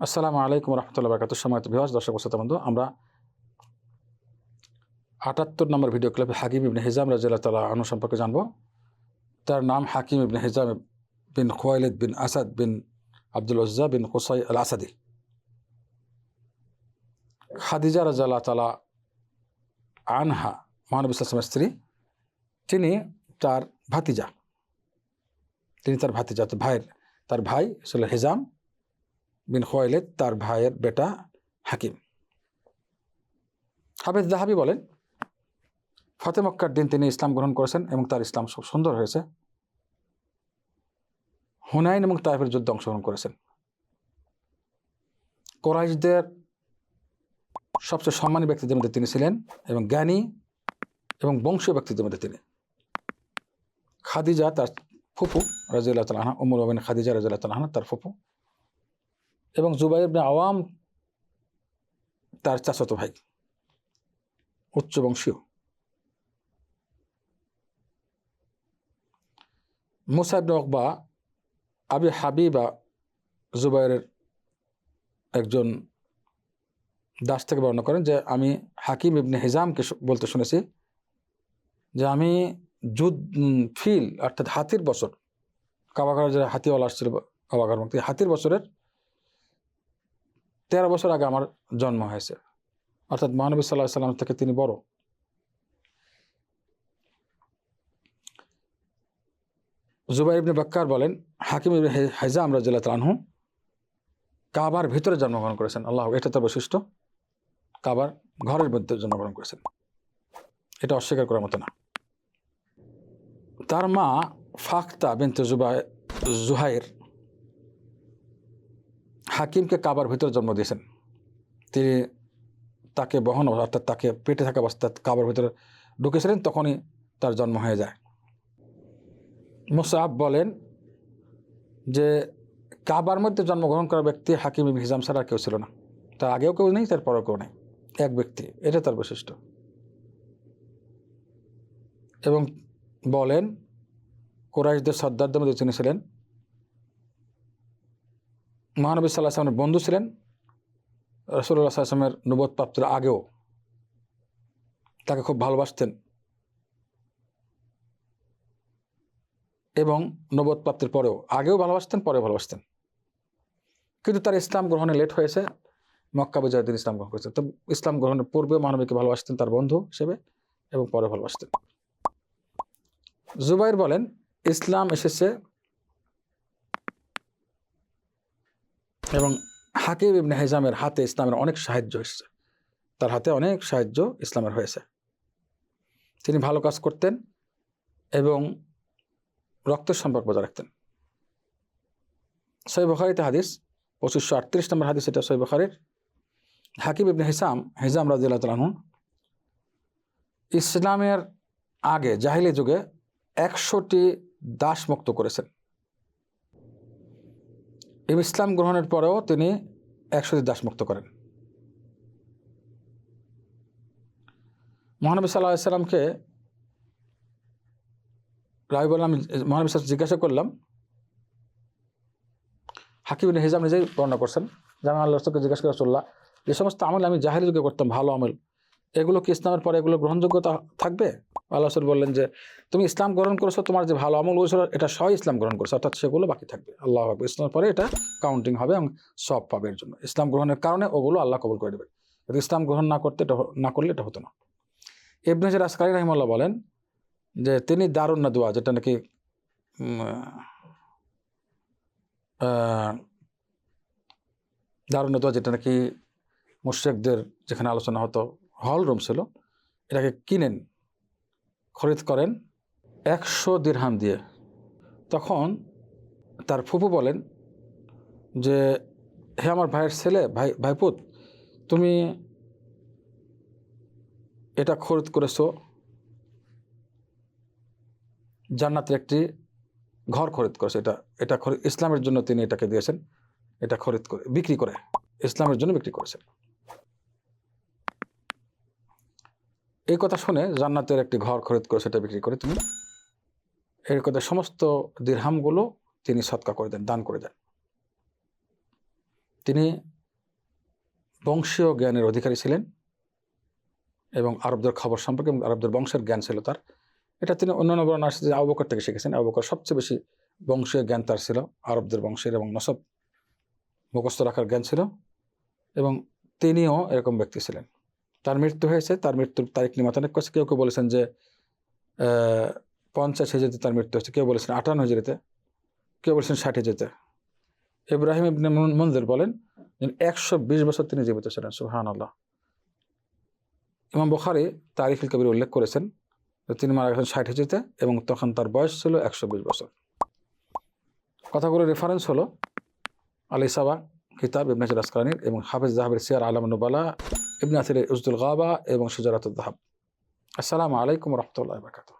আসসালামু আলাইকুম রহমতুল্লাহ বরকাত সময়ত বিহাস দর্শক বন্ধু, আমরা আটাত্তর নম্বর ভিডিও ক্লিপে হাকিম ইবনে হিজাম রাজিয়াল্লাহ তালা আনু সম্পর্কে জানব। তার নাম হাকিম ইবনে হিজাম বিন খোয়ালিদ বিন আসাদ বিন আব্দুল উজ্জা বিন কোসাই আল আসাদি খাদিজা রাজাল্লাহ তালা আনহা, মহানবী ইসলামের স্ত্রী, তিনি তার ভাতিজা। তিনি তার ভাতিজা তো ভাইয়ের, তার ভাই ছিল হিজাম বিন খোয়াইলেদ, তার ভাইয়ের বেটা হাকিম। হাফেজ জাহাবি বলেন ফতে মক্কার দিন তিনি ইসলাম গ্রহণ করেছেন এবং তার ইসলাম খুব সুন্দর হয়েছে। হুনাইন এবং তাইফের যুদ্ধে অংশগ্রহণ করেছেন। কোরাইশদের সবচেয়ে সম্মানী ব্যক্তিদের মধ্যে তিনি ছিলেন এবং জ্ঞানী এবং বংশীয় ব্যক্তিদের মধ্যে তিনি। খাদিজা তার ফুফু রাজিউল্লাহ তালাহা উমর ওবেন খাদিজা রাজিউল্লাহ তালাহা তার ফুফু এবং জুবাইর ইবনে আওয়াম তার চাচাতো ভাই উচ্চ বংশীয়। মুসা ইবনে অকবা আবি হাবিবা জুবাইরের একজন দাস থেকে বর্ণনা করেন যে আমি হাকিম ইবনে হিজামকে বলতে শুনেছি যে আমি যুদ উম, ফিল অর্থাৎ হাতির বছর কাবাগার যে হাতিওয়ালা আসছিল কাবাগার মুক্তি হাতির বছরের তেরো বছর আগে আমার জন্ম হয়েছে। অর্থাৎ মহানবী সাল্লাহ সাল্লাম থেকে তিনি বড়। জুবাই ইবনে বাক্কার বলেন, হাকিম ইবনে হে- হেজাম রাজিল্লাহ তালানহু কাবার ভিতরে জন্মগ্রহণ করেছেন। আল্লাহ, এটা তার বৈশিষ্ট্য। কাবার ঘরের মধ্যে জন্মগ্রহণ করেছেন। এটা অস্বীকার করার মতো না। তার মা ফাখতা বিনতে জুবাই, জুহাইর হাকিমকে কাবার ভিতরে জন্ম দিয়েছেন। তিনি তাকে বহন অর্থাৎ তাকে পেটে থাকা অবস্থায় কাবার ভিতরে ঢুকেছিলেন, তখনই তার জন্ম হয়ে যায়। মুসাহাব বলেন যে, কাবার মধ্যে জন্মগ্রহণ করা ব্যক্তি হাকিম ইবনে হিজাম ছাড়া কেউ ছিল না। তার আগেও কেউ নেই তার পরেও কেউ নেই। এক ব্যক্তি, এটা তার বৈশিষ্ট্য। এবং বলেন, কোরাইশদের সর্দারদের মধ্যে তিনি ছিলেন মহানবী সাল্লাহ আসলামের বন্ধু ছিলেন। রসুল্লাহ আসলামের নবদ প্রাপ্তির আগেও তাকে খুব ভালোবাসতেন। এবং নবদ প্রাপ্তির পরেও, আগেও ভালোবাসতেন, পরেও ভালোবাসতেন। কিন্তু তার ইসলাম গ্রহণে লেট হয়েছে, মক্কা বিজয়ের দিন ইসলাম গ্রহণ করেছেন তো ইসলাম গ্রহণের পূর্বে মহানবীকে ভালোবাসতেন তার বন্ধু হিসেবে এবং পরে ভালোবাসতেন। জুবাইর বলেন, ইসলাম এসেছে এবং হাকিব ইবনে হেজামের হাতে ইসলামের অনেক সাহায্য এসেছে। তার হাতে অনেক সাহায্য ইসলামের হয়েছে। তিনি ভালো কাজ করতেন এবং রক্তের সম্পর্ক বজায় রাখতেন। সৈ বখারিতে হাদিস পঁচিশশো আটত্রিশ নম্বর হাদিস, এটা সৈ বখারির। হাকিব ইবনে হিসাম হিজাম রাজিয়াল্লাহ তালাহু ইসলামের আগে জাহিলি যুগে একশোটি দাস মুক্ত করেছেন। ইসলাম গ্রহণের পরেও তিনি একশোটি দাস মুক্ত করেন মহানবী সাল্লাহ সাল্লামকে রায় বললাম মহানবী সাল্লাম জিজ্ঞাসা করলাম, হাকিম হিজাম নিজেই বর্ণনা করছেন যে আমি আল্লাহ রসুলকে জিজ্ঞাসা করে চললাম যে সমস্ত আমল আমি জাহেরি যুগে করতাম, ভালো আমল, এগুলো কি ইসলামের পরে এগুলো গ্রহণযোগ্যতা থাকবে? আল্লাহ রসুল বললেন যে, তুমি ইসলাম গ্রহণ করেছ, তোমার যে ভালো আমল হয়েছিল এটা সহ ইসলাম গ্রহণ করেছ, অর্থাৎ সেগুলো বাকি থাকবে। আল্লাহ আকবার। ইসলামের পরে এটা কাউন্টিং হবে এবং সব পাবে এর জন্য। ইসলাম গ্রহণের কারণে ওগুলো আল্লাহ কবুল করে দেবে। ইসলাম গ্রহণ না করতে, এটা না করলে এটা হতো না। ইবনে হাজার আসকারি রহিমাল্লাহ বলেন যে, তিনি দারুণ নাদুয়া যেটা নাকি দারুণ নাদুয়া যেটা নাকি মুশ্রেকদের যেখানে আলোচনা হতো, হল রুম ছিল, এটাকে কিনেন। খরিদ করেন একশো দিরহাম দিয়ে। তখন তার ফুপু বলেন যে, হে আমার ভাইয়ের ছেলে, ভাই, ভাইপুত, তুমি এটা খরিদ করেছ। জান্নাতের একটি ঘর খরিদ করেছে। এটা এটা ইসলামের জন্য তিনি এটাকে দিয়েছেন। এটা খরিদ করে, বিক্রি করে, ইসলামের জন্য বিক্রি করেছেন। এই কথা শুনে জান্নাতের একটি ঘর খরিদ করে সেটা বিক্রি করে তিনি এর কথা সমস্ত দিরহামগুলো তিনি সৎকা করে দেন, দান করে দেন। তিনি বংশীয় জ্ঞানের অধিকারী ছিলেন এবং আরবদের খবর সম্পর্কে এবং আরবদের বংশের জ্ঞান ছিল তার। এটা তিনি অন্যান্য বর্ণনা আসছে যে আবুবকর থেকে শিখেছেন। আবুবকর সবচেয়ে বেশি বংশীয় জ্ঞান তার ছিল, আরবদের বংশের এবং নসব মুখস্থ রাখার জ্ঞান ছিল এবং তিনিও এরকম ব্যক্তি ছিলেন। তার মৃত্যু হয়েছে, তার মৃত্যুর তারিখ নিয়ে মতানেক করছে। কেউ কেউ বলেছেন যে পঞ্চাশ হেজরিতে তার মৃত্যু হয়েছে। কেউ বলেছেন আটান্ন হেজরিতে। কেউ বলেছেন ষাট হেজরিতে। ইব্রাহিম ইবনে মুন- বলেন একশো বিশ বছর তিনি জীবিত ছিলেন সুহান আল্লাহ ইমাম বখারি তারিখুল কবির উল্লেখ করেছেন তিনি মারা গেছেন ষাট হেজরিতে এবং তখন তার বয়স ছিল একশো বিশ বছর। কথাগুলো রেফারেন্স হলো আলী সাবা, কিতাব ইবনে হাজার এবং হাফিজ জাহাবের সিয়ার আলম নুবালা ইবনে আসির উজদুল গাবা এবং সুজারাতুল দাহাব আসসালামু আলাইকুম রহমতুল্লাহ বারকাতুহ